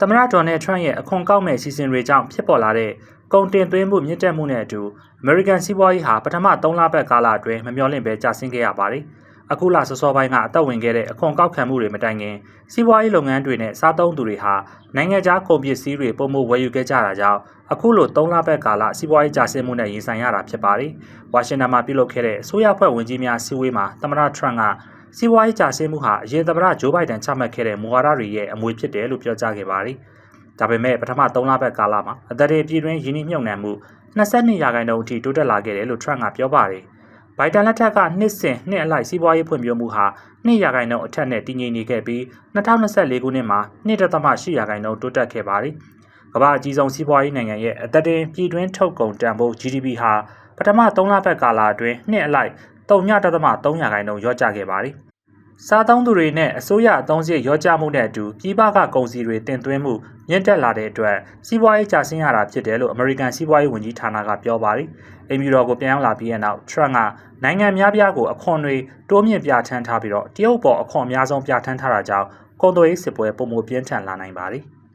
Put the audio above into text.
သမ္မတဒေါ်နယ်ထရန့်ရဲ့အခွန်ကောက်မဲ့စီစဉ်တွေကြောင့်ဖြစ်ပေါ်လာတဲ့ကုန်တင်သွင်းမှုမြင့်တက်မှုနဲ့အတူအမေရိကန်စီးပွားရေးဟာပထမ3လပတ်ကာလအတွင်းမမျှော်လင့်ပဲကျဆင်းခဲ့ရပါတယ်။အခုလစောစောပိုင်းကအသက်ဝင်ခဲ့တဲ့အခွန်ကောက်ခံမှုတွေမတိုင်ခင်စီးပွားရေးလုပ်ငန်းတွေနဲ့စားသုံးသူတွေဟာနိုင်ငံခြားကုန်ပစ္စည်းတွေပုံမှုဝယ်ယူခဲ့ကြတာကြောင့်အခုလို3လပတ်ကာလစီးပွားရေးကျဆင်းမှုနဲ့ရင်ဆိုင်ရတာဖြစ်ပါတယ်။ဝါရှင်တန်မှာပြုလုပ်ခဲ့တဲ့အစိုးရဖွဲ့ဝင်ကြီးများအစည်းအဝေးမှာသမ္မတထရန့်က စီးပွားရေးကျဆင်းမှုဟာအရင်သမ္မတဂျိုးဘိုင်ဒန်ချမှတ်ခဲ့တဲ့မူဝါဒတွေရဲ့အမွေဖြစ်တယ်လို့ပြောကြားခဲ့ပါတယ်။ဒါပေမဲ့ပထမ3လပတ်ကာလမှာအသက်တွေပြည်တွင်းယင်းနှိမ့်မြုံနှံမှု22ရာခိုင်နှုန်းအထိတိုးတက်လာခဲ့တယ်လို့ထရန့်ကပြောပါတယ်။ဘိုင်ဒန်လက်ထက်ကနှစ်စဉ်နှစ်အလိုက်စီးပွားရေးဖွံ့ဖြိုးမှုဟာ2ရာခိုင်နှုန်းအထက်နဲ့တည်ငြိမ်နေခဲ့ပြီး2024ခုနှစ်မှာ2.8ရာခိုင်နှုန်းတိုးတက်ခဲ့ပါတယ်။ကမ္ဘာအကြီးဆုံးစီးပွားရေးနိုင်ငံရဲ့အသက်တင်ပြည်တွင်းထုတ်ကုန်တန်ဖိုး GDP ဟာပထမ3လပတ်ကာလအတွင်းနှစ်အလိုက်3.3ရာခိုင်နှုန်းလျော့ကျခဲ့ပါတယ်။ စားသုံးသူတွေနဲ့အစိုးရအသုံးစရိတ်ရောကြမှုနဲ့အတူပြည်ပကကုန်စည်တွေတင်သွင်းမှုမြင့်တက်လာတဲ့အတွက်စီးပွားရေးကျဆင်းရတာဖြစ်တယ်လို့အမေရိကန်စီးပွားရေးဝန်ကြီးဌာနကပြောပါတယ်။အင်မီတော်ကိုပြန်ရောက်လာပြီးတဲ့နောက်ထရန့်ကနိုင်ငံများပြားကိုအခွန်တွေတိုးမြင့်ပြဋ္ဌာန်းထားပြီးတော့တရုတ်ပေါ်အခွန်အများဆုံးပြဋ္ဌာန်းထားတာကြောင့်ကုန်သွယ်ရေးစစ်ပွဲပုံမပြင်းထန်လာနိုင်ပါတယ်။